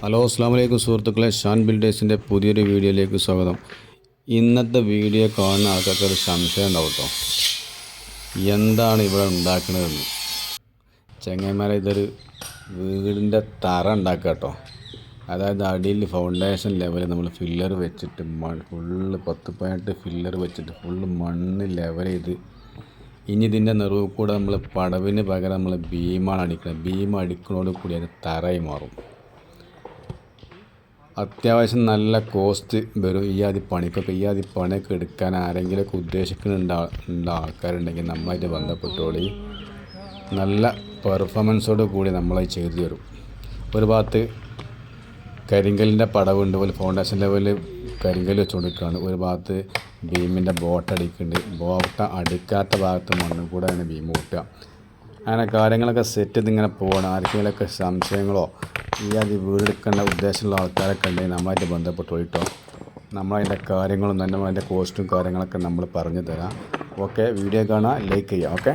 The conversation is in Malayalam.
ഹലോ അസ്സാം വലൈക്കും സുഹൃത്തുക്കളെ. ഷാൻ ബിൽഡേഴ്സിന്റെ പുതിയൊരു വീഡിയോയിലേക്ക് സ്വാഗതം. ഇന്നത്തെ വീഡിയോ കാണുന്ന ആൾക്കാർക്ക് ഒരു സംശയം ഉണ്ടാവും കേട്ടോ. എന്താണ് ഇവിടെ ഉണ്ടാക്കുന്നതെന്ന് ചെങ്ങന്മാരെ ഇതൊരു വീടിന്റെ തറ ഉണ്ടാക്കുക കേട്ടോ. അതായത് അടിയിൽ ഫൗണ്ടേഷൻ ലെവലിൽ നമ്മൾ ഫില്ലർ വെച്ചിട്ട് മൺ ഫുള്ള് പത്ത് പതിനെട്ട് ഫില്ലർ വെച്ചിട്ട് ഫുള്ള് മണ്ണ് ലെവൽ ചെയ്ത് ഇനി ഇതിന്റെ നിറവ് കൂടെ നമ്മൾ പടവിന് പകരം നമ്മൾ ഭീമാണ് അടിക്കുന്നത് ഭീമ അടിക്കുന്നതോട് കൂടി അത് തറയായി മാറും. അത്യാവശ്യം നല്ല കോസ്റ്റ് വരും. ഈ ആദ്യ പണിക്കൊക്കെ ഈ ആദ്യ പണിയൊക്കെ എടുക്കാൻ ആരെങ്കിലുമൊക്കെ ഉദ്ദേശിക്കുന്നുണ്ട് ആൾക്കാരുണ്ടെങ്കിൽ നമ്മളായിട്ട് ബന്ധപ്പെട്ടോളി. നല്ല പെർഫോമൻസോട് കൂടി നമ്മളത് ചെയ്തു തരും. ഒരു ഭാഗത്ത് കരിങ്കലിന്റെ പടവുണ്ട് ഒരു ഫൗണ്ടേഷൻ ലെവലിൽ കരിങ്കൽ വെച്ചുകൊണ്ടിരിക്കുകയാണ് ഒരു ഭാഗത്ത് ബീമിന്റെ ബോട്ട് അടിക്കുന്നുണ്ട്. ബോട്ട അടിക്കാത്ത ഭാഗത്ത് മണ്ണും കൂടെയാണ് ബീം കൂട്ടുക. അങ്ങനെ കാര്യങ്ങളൊക്കെ സെറ്റ് ചെയ്ത് ഇങ്ങനെ പോകണം ആർക്കെങ്കിലുമൊക്കെ സംശയങ്ങളോ ഈ അത് വീടെടുക്കേണ്ട ഉദ്ദേശമുള്ള ആൾക്കാരൊക്കെ ഉണ്ടെങ്കിൽ നമ്മളായിട്ട് ബന്ധപ്പെട്ട് പോയിട്ടോ. നമ്മളതിന്റെ കാര്യങ്ങളും തന്നെ അതിന്റെ കോസ്റ്റും കാര്യങ്ങളൊക്കെ നമ്മൾ പറഞ്ഞു തരാം. ഓക്കെ വീഡിയോ കാണാം ലൈക്ക് ചെയ്യാം ഓക്കെ